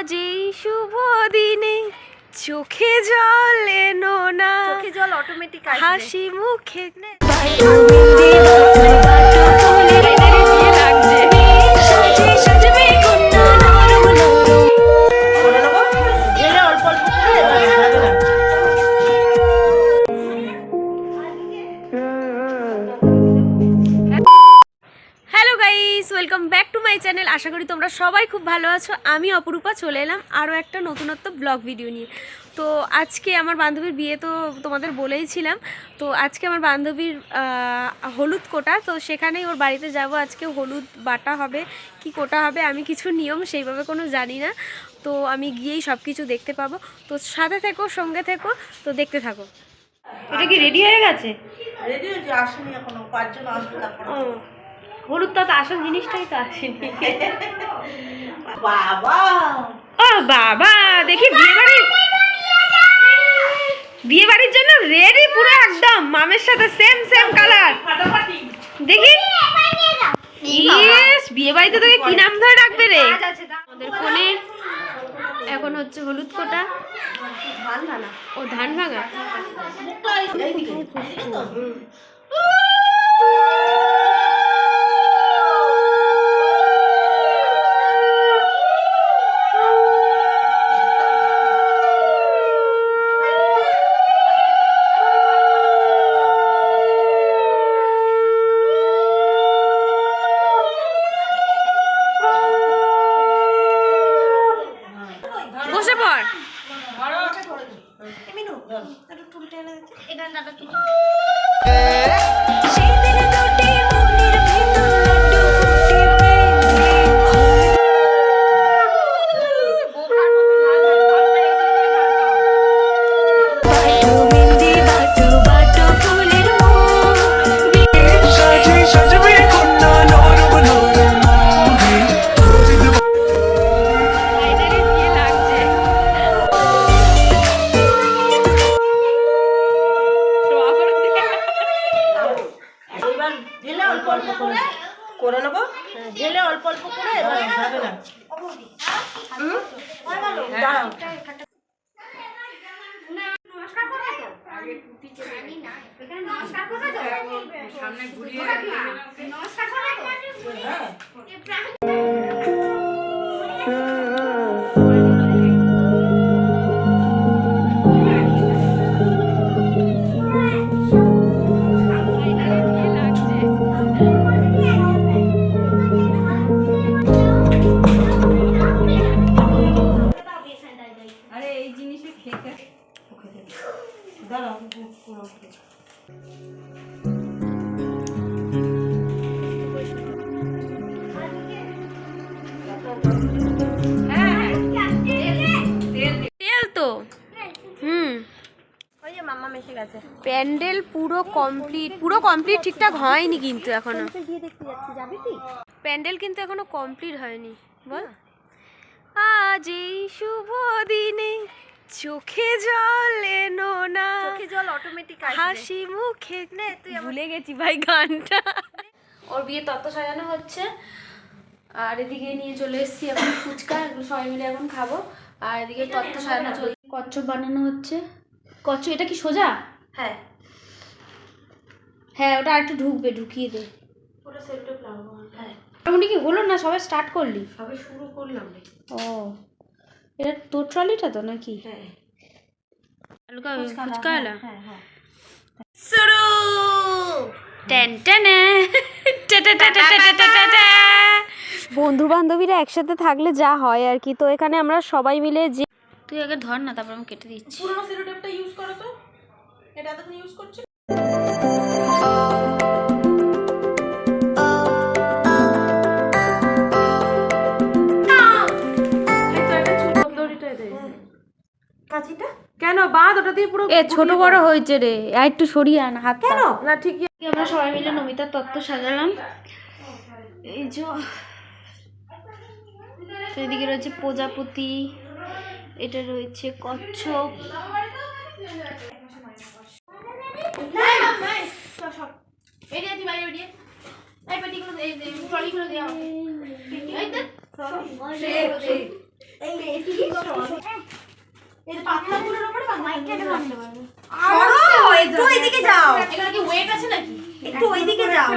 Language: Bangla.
আজ এই শুভ দিনে চোখে জল এনো না চোখে জল অটোমেটিক হাসি মুখে আশা করি তোমরা সবাই খুব ভালো আছো। আমি অপরূপা চলে এলাম আরও একটা নতুনত্ব ব্লগ ভিডিও নিয়ে। তো আজকে আমার বান্ধবীর বিয়ে তো তোমাদের বলেইছিলাম তো আজকে আমার বান্ধবীর হলুদ কোটা। তো সেখানেই ওর বাড়িতে যাব। আজকে হলুদ বাটা হবে কি কোটা হবে আমি কিছু নিয়ম সেইভাবে কোনো জানি না। তো আমি গিয়েই সব কিছু দেখতে পাবো। তো সাথে থেকো সঙ্গে থেকো তো দেখতে থাকো। এটা কি রেডি হয়ে গেছে? রেডি হয়েছে আসেনি এখনও পাঁচজন আসবে তারপর। ও। হলুদটা তো আসল জিনিসটাই তো আসেনি বাবা। ও বাবা দেখি বিয়ে বাড়ি বিয়ে বাড়ির জন্য রেডি পুরো একদম মামের সাথে সেম সেম কালার দেখি। ইয়েস বিয়ে বাড়িতে তোকে কি নাম ধরে ডাকবে রে? আমাদের কোণে এখন হচ্ছে হলুদ কোটা। ধান ভানা ও ধান ভাঙা একটু টুল এনে দিচ্ছি সাজি ঢেলে অল্প অল্প করে এবার প্যান্ডেল পুরো কমপ্লিট পুরো কমপ্লিট ঠিকঠাক হয়নি কিন্তু এখনও। প্যান্ডেল কিন্তু এখনও কমপ্লিট হয়নি। বল। আজ এই শুভ দিনে চোখে জল এনো না। হাসি মুখে নে তুই ভুলে গেছি ভাই গানটা। ওর বিয়ে তত্ত্ব সাজানো হচ্ছে। আর এদিকে নিয়ে চলে এসেছি এখন ফুচকা এগুলো সবাই মিলে এখন খাব। আর এদিকে তত্ত্ব সাজানো চলছে। কচ্ছপ বানানো হচ্ছে। কচ্ছপ এটা কি সোজা? হ্যাঁ। হ্যাঁ ওটা আর একটু ঢুকবে ঢুকিয়ে দে। লাগাবো হ্যাঁ। মোটামুটি কি হলো না সবাই স্টার্ট করলি? সবে শুরু করলাম ও এটা তোর ট্রলিটা তো নাকি? হ্যাঁ। ফুচকা এলা হ্যাঁ হ্যাঁ। শুরু। টেন বন্ধু বান্ধবীরা একসাথে থাকলে যা হয় আর কি। তো এখানে আমরা সবাই মিলে যে তুই আগে ধর না তারপর আমি কেটে দিচ্ছি। পুরোনো সেলোটেপটা ইউজ করো তো। এটা তো ইউজ করছি কেন বাদ ওটা দিয়ে পুরো এ ছোট বড় হয়েছে রে আর একটু সরিয়ে আন হাত কেন না ঠিক আমরা সবাই মিলে নমিতার তত্ত্ব সাজালাম এই যে তো এদিকে রয়েছে প্রজাপতি এটা রয়েছে কচ্ছপ এই এই পাতলাগুলোর পাতলা সরো, একটু ওইদিকে যাও। এখানে কি ওয়েট আছে নাকি? একটু ওইদিকে যাও।